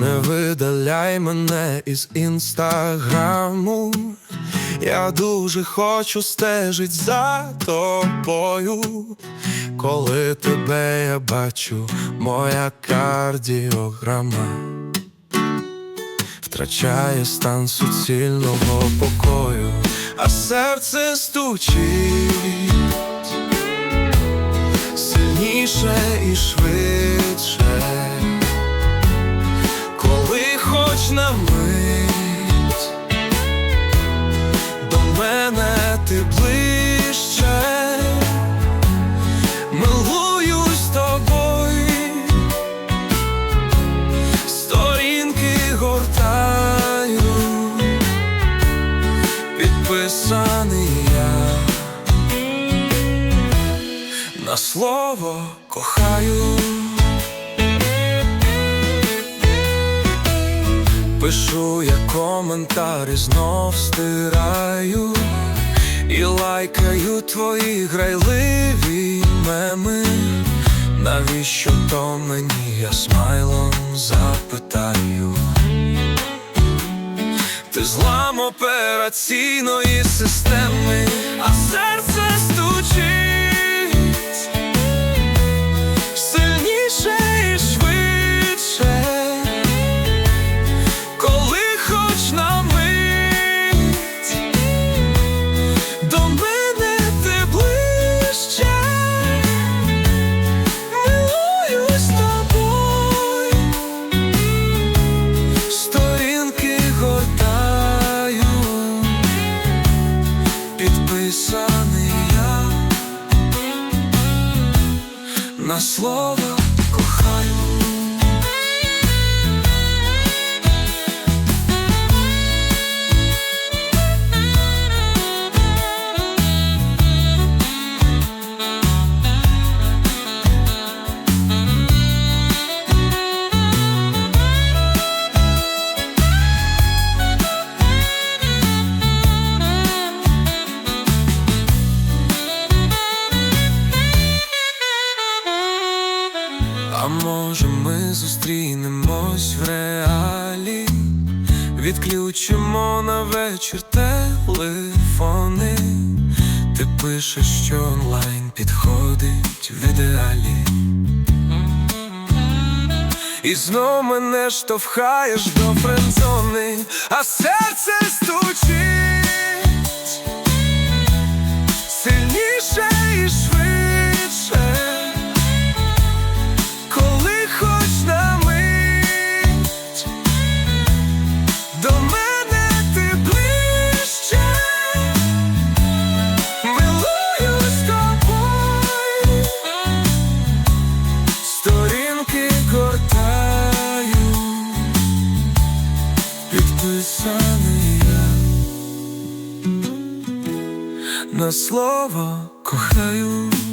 Не видаляй мене із інстаграму. Я дуже хочу стежить за тобою. Коли тебе я бачу, моя кардіограма втрачає стан суцільного покою, а серце стучить сильніше і швидше, на слово кохаю. Пишу я коментарі, знов стираю і лайкаю твої грайливі меми. Навіщо то мені я смайлом запитаю? Ти злам операційної системи, слово кохаю. Може ми зустрінемось в реалі, відключимо на вечір телефони. Ти пишеш, що онлайн підходить в ідеалі. І знов мене штовхаєш до френдзони, а серце стучить на слово кохаю.